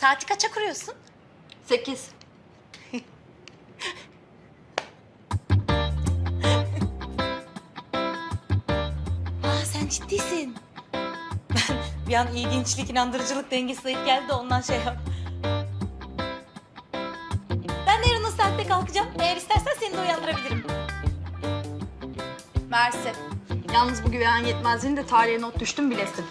Saati kaça kuruyorsun? Sekiz. Aa sen ciddisin. Ben bir an ilginçlik, inandırıcılık dengesi zayıf geldi de ondan şey yap. Ben de yarın o saatte kalkacağım. Eğer istersen seni de uyandırabilirim. Mersi. Yalnız bu güven yetmezliğini de tarihe not düştüm bilesin.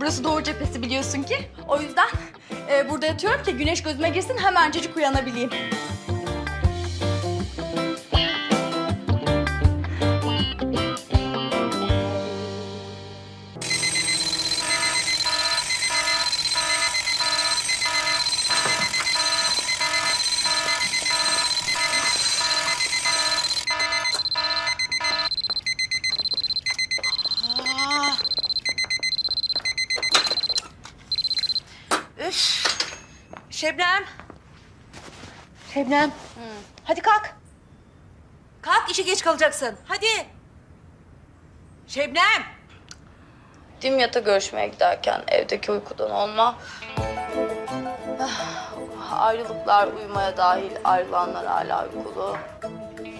Burası doğu cephesi biliyorsun ki. O yüzden e, burada yatıyorum ki güneş gözüme girsin hemencecik uyanabileyim. Şebnem. Şebnem. Hadi kalk. Kalk işe geç kalacaksın. Hadi. Şebnem. Dimyat'a görüşmeye giderken evdeki uykudan olma. Ah, Ayrılıklar uyumaya dahil ayrılanlar hala uykulu.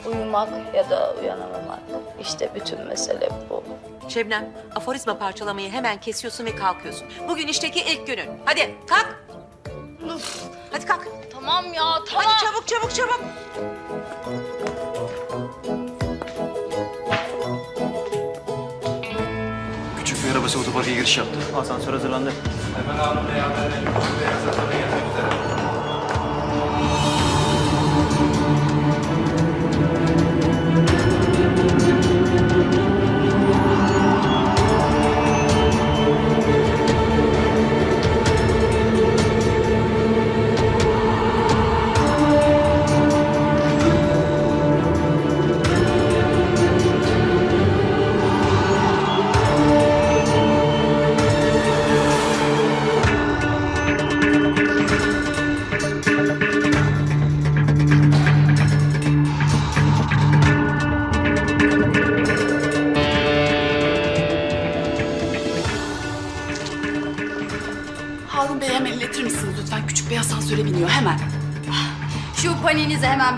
Uyumak ya da uyanamamak. İşte bütün mesele bu. Şebnem, aforizma parçalamayı hemen kesiyorsun ve kalkıyorsun. Bugün işteki ilk günün. Hadi kalk. Hadi kalk. Tamam ya tamam. Hadi çabuk çabuk çabuk. Küçük bir arabası otoparka giriş yaptı. Asansör hazırlandı. Harun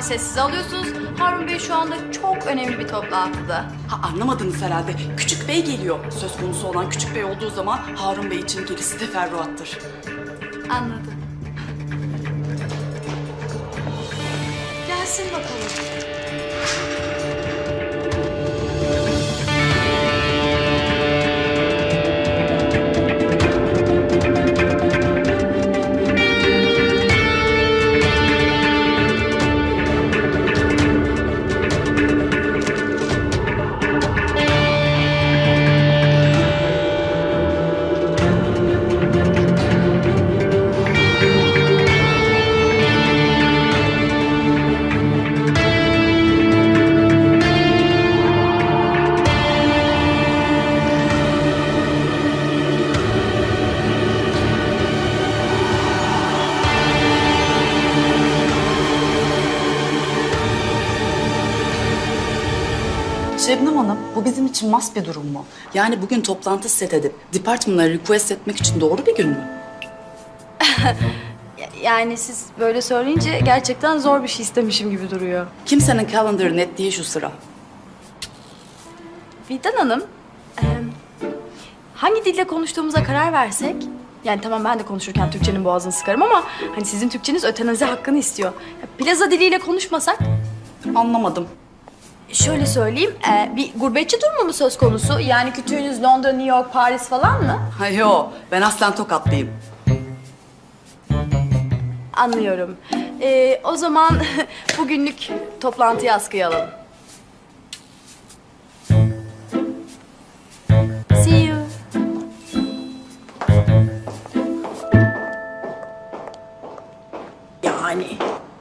bir sessiz alıyorsunuz. Harun Bey şu anda çok önemli bir toplantıda. Ha anlamadınız herhalde. Küçük bey geliyor. Söz konusu olan küçük bey olduğu zaman Harun Bey için gerisi teferruattır. Anladım. Gelsin bakalım. Mas bir durum mu? Yani bugün toplantı set edip departmanlara request etmek için doğru bir gün mü? Yani siz böyle söyleyince gerçekten zor bir şey istemişim gibi duruyor. Kimsenin calendar'ı net değil şu sıra. Vildan Hanım, e, hangi dilde konuştuğumuza karar versek... Yani tamam ben de konuşurken Türkçenin boğazını sıkarım ama... ...hani sizin Türkçeniz ötenazi hakkını istiyor. Ya, plaza diliyle konuşmasak... Anlamadım. Şöyle söyleyeyim, e, bir gurbetçi durumu mu söz konusu? Yani kütüğünüz Londra, New York, Paris falan mı? Ha yo, ben aslen tokatlıyım. Anlıyorum. E, o zaman bugünlük toplantıyı askıya alalım. See you. Yani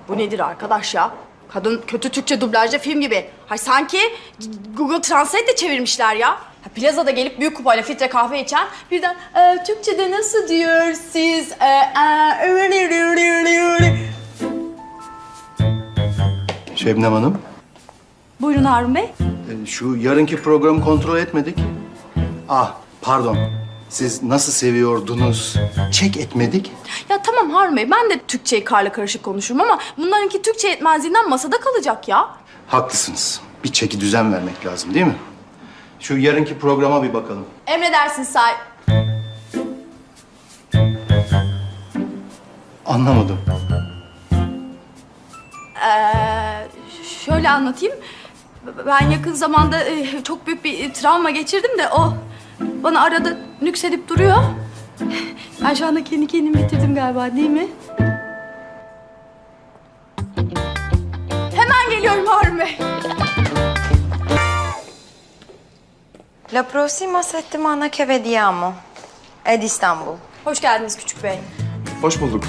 bu nedir arkadaş ya? Kadın kötü Türkçe dublajda film gibi. Hay sanki Google Translate de çevirmişler ya. Ha, plazada gelip büyük kupayla filtre kahve içen birden e, Türkçe'de nasıl diyor siz? E, e, Şebnem Hanım, Buyurun Harun Bey. e, şu yarınki programı kontrol etmedik. Ah, pardon. Siz nasıl seviyordunuz? Çek etmedik. Ya tamam Harun Bey ben de Türkçeyi karla karışık konuşurum ama bunlarınki Türkçe yetmezliğinden masada kalacak ya. Haklısınız. Bir çeki düzen vermek lazım değil mi? Şu yarınki programa bir bakalım. Emredersin say. Anlamadım. Ee, şöyle anlatayım. Ben yakın zamanda e, çok büyük bir travma geçirdim de o bana arada nüksedip duruyor. Ben şu anda kendi kendimi bitirdim galiba değil mi? Hemen geliyorum Harun Bey. La prossima settimana che vediamo Ed Istanbul. Hoş geldiniz küçük bey. Hoş bulduk.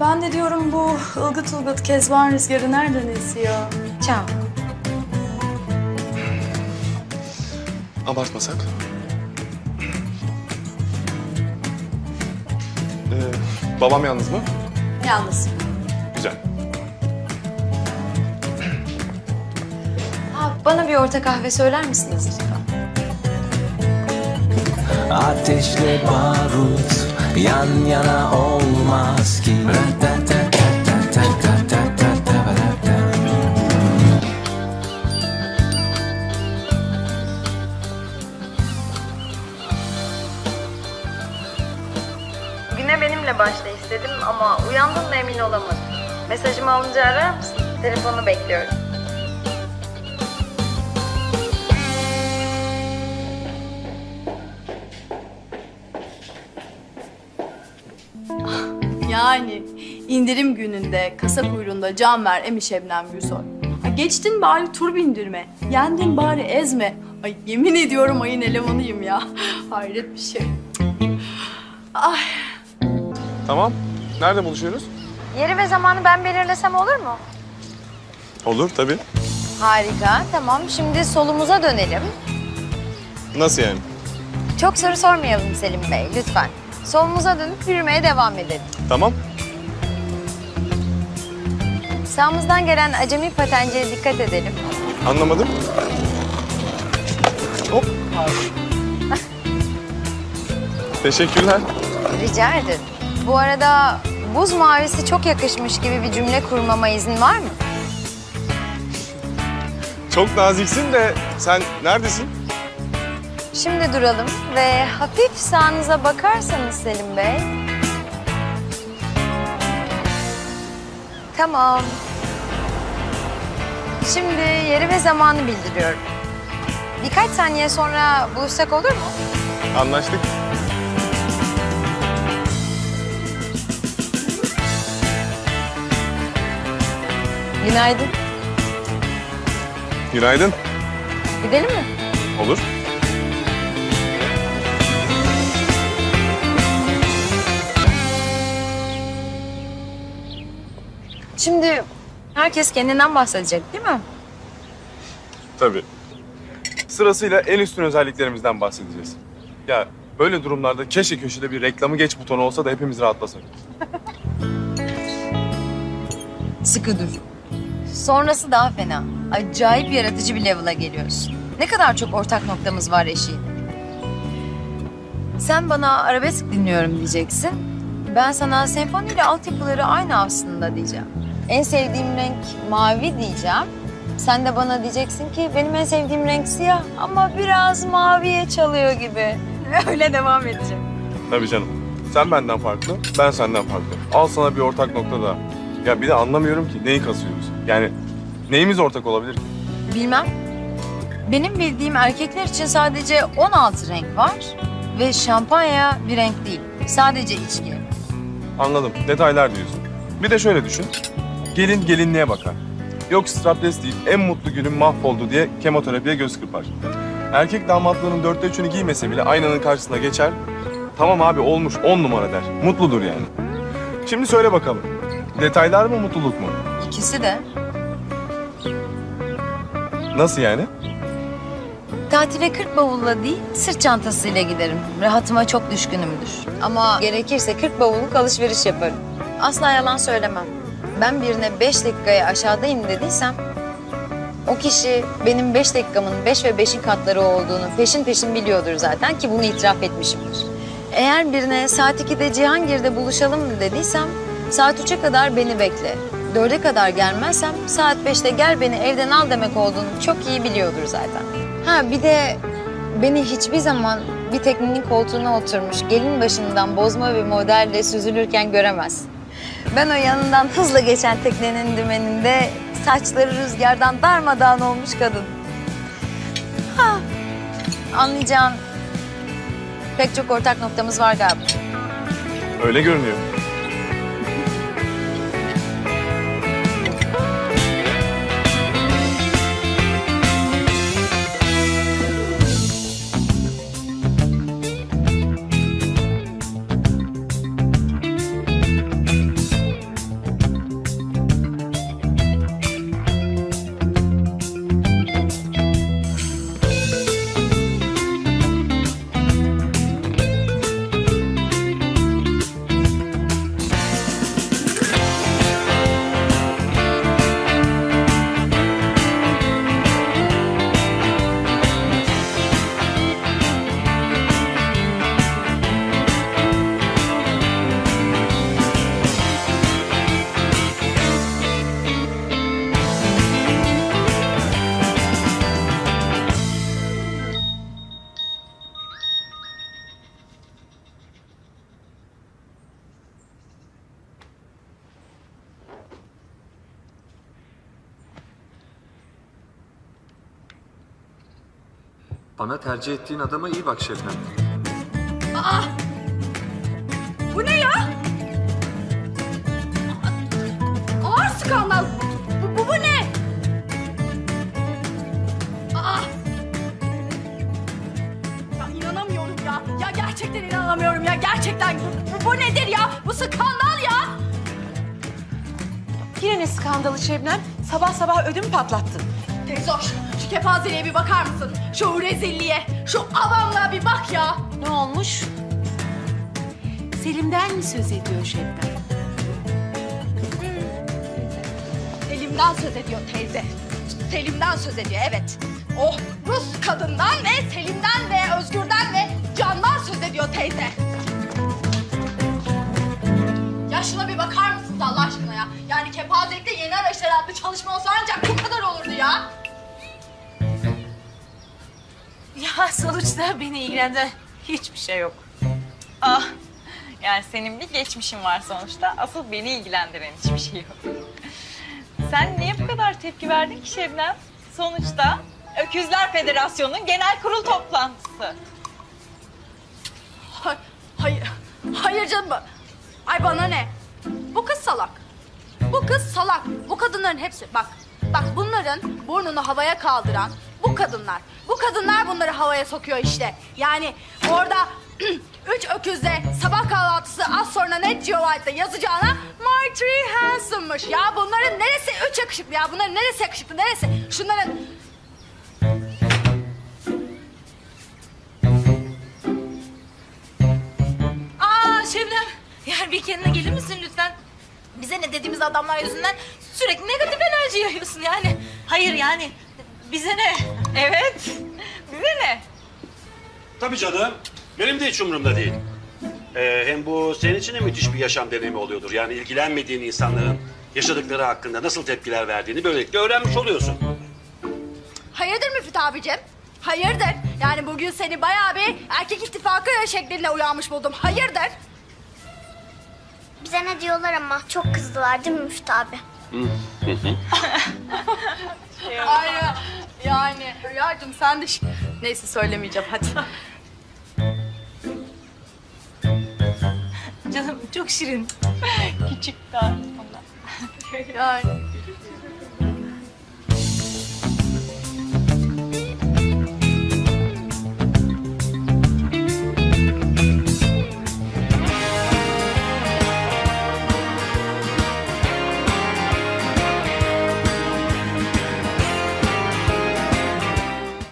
Ben de diyorum bu ılgıt ılgıt kezban rüzgarı nereden esiyor? Ciao. Abartmasak. Ee, babam yalnız mı? Yalnız. Güzel. Ha, bana bir orta kahve söyler misiniz lütfen? Ateşle barut yan yana olmaz ki. Güne benimle başla istedim ama uyandın mı emin olamadım. Mesajımı alınca arar mısın? Telefonu bekliyorum. Yani indirim gününde kasa kuyruğunda can ver emi Şebnem Gülsoy. Ha, geçtin bari tur bindirme. Yendin bari ezme. Ay yemin ediyorum ayın elemanıyım ya. Hayret bir şey. Ay Tamam. Nerede buluşuyoruz? Yeri ve zamanı ben belirlesem olur mu? Olur tabii. Harika, tamam. Şimdi solumuza dönelim. Nasıl yani? Çok soru sormayalım Selim Bey, lütfen. Solumuza dönüp yürümeye devam edelim. Tamam. Sağımızdan gelen acemi patenciye dikkat edelim. Anlamadım. Hop. Teşekkürler. Rica ederim. Bu arada buz mavisi çok yakışmış gibi bir cümle kurmama izin var mı? Çok naziksin de sen neredesin? Şimdi duralım ve hafif sağınıza bakarsanız Selim Bey. Tamam. Şimdi yeri ve zamanı bildiriyorum. Birkaç saniye sonra buluşsak olur mu? Anlaştık. Günaydın. Günaydın. Gidelim mi? Olur. Şimdi herkes kendinden bahsedecek değil mi? Tabii. Sırasıyla en üstün özelliklerimizden bahsedeceğiz. Ya böyle durumlarda keşke köşede bir reklamı geç butonu olsa da hepimiz rahatlasak. Sıkı dur. Sonrası daha fena. Acayip yaratıcı bir level'a geliyorsun. Ne kadar çok ortak noktamız var eşiğinde. Sen bana arabesk dinliyorum diyeceksin. Ben sana senfoniyle altyapıları aynı aslında diyeceğim. En sevdiğim renk mavi diyeceğim. Sen de bana diyeceksin ki benim en sevdiğim renk siyah ama biraz maviye çalıyor gibi. Öyle devam edeceğim. Tabii canım. Sen benden farklı, ben senden farklı. Al sana bir ortak nokta daha. Ya bir de anlamıyorum ki neyi kasıyoruz? Yani neyimiz ortak olabilir ki? Bilmem. Benim bildiğim erkekler için sadece 16 renk var ve şampanya bir renk değil. Sadece içki. Anladım. Detaylar diyorsun. Bir de şöyle düşün. Gelin gelinliğe bakar. Yok strapless değil, en mutlu günüm mahvoldu diye kemoterapiye göz kırpar. Erkek damatlığının dörtte üçünü giymese bile aynanın karşısına geçer. Tamam abi olmuş on numara der. Mutludur yani. Şimdi söyle bakalım. Detaylar mı mutluluk mu? İkisi de. Nasıl yani? Tatile 40 bavulla değil, sırt çantasıyla giderim. Rahatıma çok düşkünümdür. Ama gerekirse 40 bavulluk alışveriş yaparım. Asla yalan söylemem. Ben birine 5 dakikaya aşağıdayım dediysem O kişi benim beş dakikamın beş ve beşin katları olduğunu peşin peşin biliyordur zaten ki bunu itiraf etmişimdir. Eğer birine saat 2'de Cihangir'de buluşalım dediysem saat 3'e kadar beni bekle. Dörde kadar gelmezsem saat 5'te gel beni evden al demek olduğunu çok iyi biliyordur zaten. Ha bir de beni hiçbir zaman bir teknenin koltuğuna oturmuş gelin başından bozma bir modelle süzülürken göremez. Ben o yanından hızla geçen teknenin dümeninde saçları rüzgardan darmadağın olmuş kadın. Ha, anlayacağın pek çok ortak noktamız var galiba. Öyle görünüyor. Bana tercih ettiğin adama iyi bak Şebnem. Bu ne ya? Ağır skandal. Bu, bu, bu ne? Aa! Ya inanamıyorum ya. Ya gerçekten inanamıyorum ya. Gerçekten bu, bu, bu nedir ya? Bu skandal ya. Yine ne skandalı Şebnem? Sabah sabah ödüm patlattın. Teyze hoş, şu kepazeliğe bir bakar mısın? Şu rezilliğe, şu avamlığa bir bak ya. Ne olmuş? Selim'den mi söz ediyor Şebnem? Selim'den söz ediyor teyze. Selim'den söz ediyor evet. O Rus kadından ve Selim'den ve Özgür'den ve Can'dan söz ediyor teyze. Ya şuna bir bakar mısınız Allah aşkına ya? Yani kepazelikte yeni araçlar adlı çalışma olsa ancak bu kadar olurdu ya. Ya sonuçta beni ilgilendiren hiçbir şey yok. Ah, yani senin bir geçmişin var sonuçta. Asıl beni ilgilendiren hiçbir şey yok. Sen niye bu kadar tepki verdin ki Şebnem? Sonuçta Öküzler Federasyonu'nun genel kurul toplantısı. Hay- Hayır, hayır canım. Ay bana ne? Bu kız salak. Bu kız salak. Bu kadınların hepsi bak. Bak bunların burnunu havaya kaldıran bu kadınlar. Bu kadınlar bunları havaya sokuyor işte. Yani orada üç öküzle sabah kahvaltısı az sonra Net Geo White'da yazacağına My Tree Handsome'mış. Ya bunların neresi üç yakışıklı ya? Bunların neresi yakışıklı neresi? Şunların Aa Şebnem, yani bir kendine gelir misin lütfen? Bize ne dediğimiz adamlar yüzünden sürekli negatif enerji yayıyorsun yani. Hayır yani bize ne? Evet, bize ne? Tabii canım. Benim de hiç umurumda değil. Ee, hem bu senin için de müthiş bir yaşam deneyimi oluyordur. Yani ilgilenmediğin insanların yaşadıkları hakkında nasıl tepkiler verdiğini böylelikle öğrenmiş oluyorsun. Hayırdır Müfit abicim? Hayırdır? Yani bugün seni bayağı bir erkek ittifakı şeklinde uyanmış buldum. Hayırdır? Bize ne diyorlar ama çok kızdılar değil mi Müftü abi? Aynen. Yani Rüyacığım sen de... ş- Neyse söylemeyeceğim hadi. Canım çok şirin. Küçük daha. Yani